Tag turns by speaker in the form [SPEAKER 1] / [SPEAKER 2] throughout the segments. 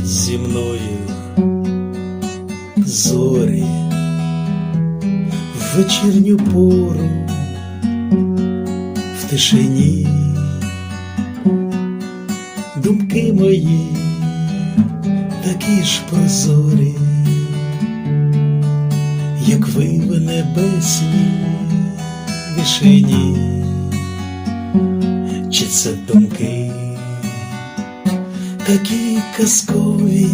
[SPEAKER 1] поговоріть зі мною, зорі, в вечірню пору, в тишині, думки мої такі ж прозорі, як ви в небесній вишині, чи це думки такі казкові,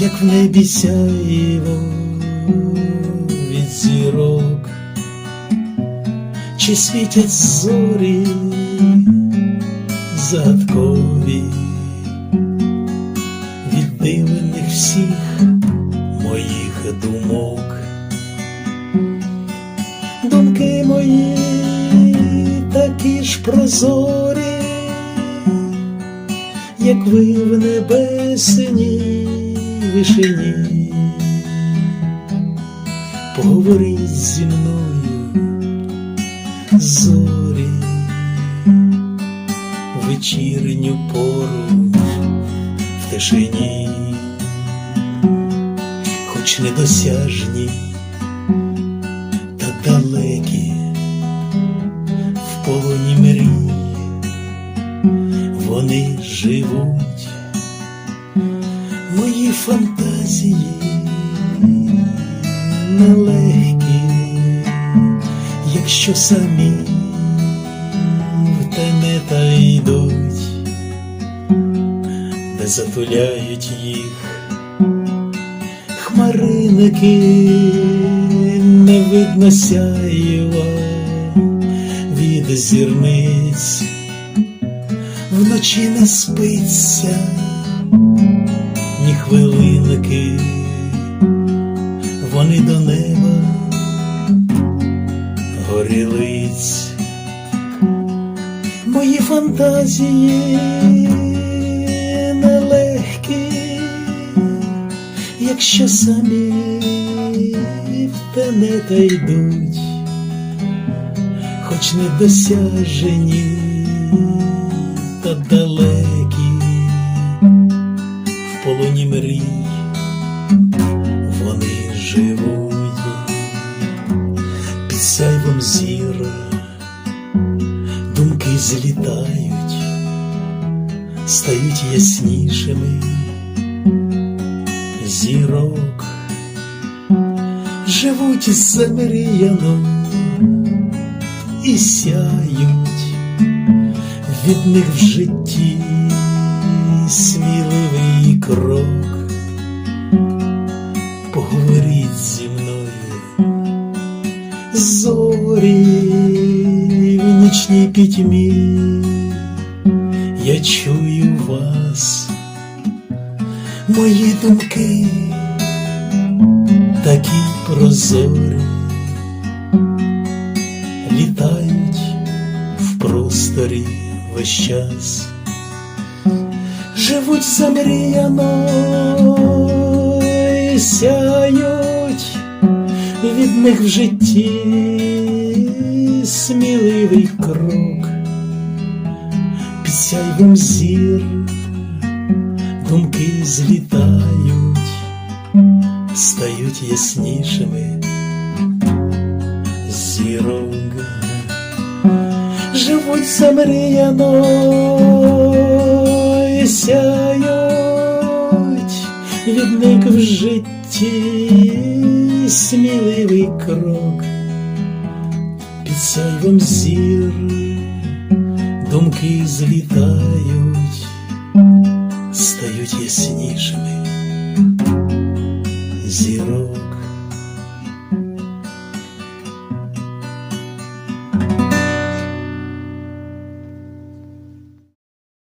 [SPEAKER 1] як в небі сяєво від зірок, чи світять зорі загадкові від дивних всіх моїх думок. Думки мої такі ж прозорі, як ви в небесній вишині. Поговоріть зі мною, зорі, вечірню пору в тишині, хоч недосяжні мої фантазії нелегкі, якщо самі в тене та йдуть, де затуляють їх хмариники, не видно сяєва від зірниць, вночі не спиться неба горілиць, мої фантазії нелегкі, якщо самі в тене та йдуть, хоч недосяжені злітають, стають яснішими зірок, живуть замріяно і сяють від них в житті сміливий крок. Поговоріть зі мною, зорі нічній пітьмі, я чую вас, мої думки такі прозорі, літають в просторі весь час, живуть замріяно і сяють від них в житті сміливий крок, під сяйвом зір думки злітають, стають яснішими зірок, живуть замріяно і сяють від них в житті сміливий крок, Під сяйвом думки злітають, стають яснішими.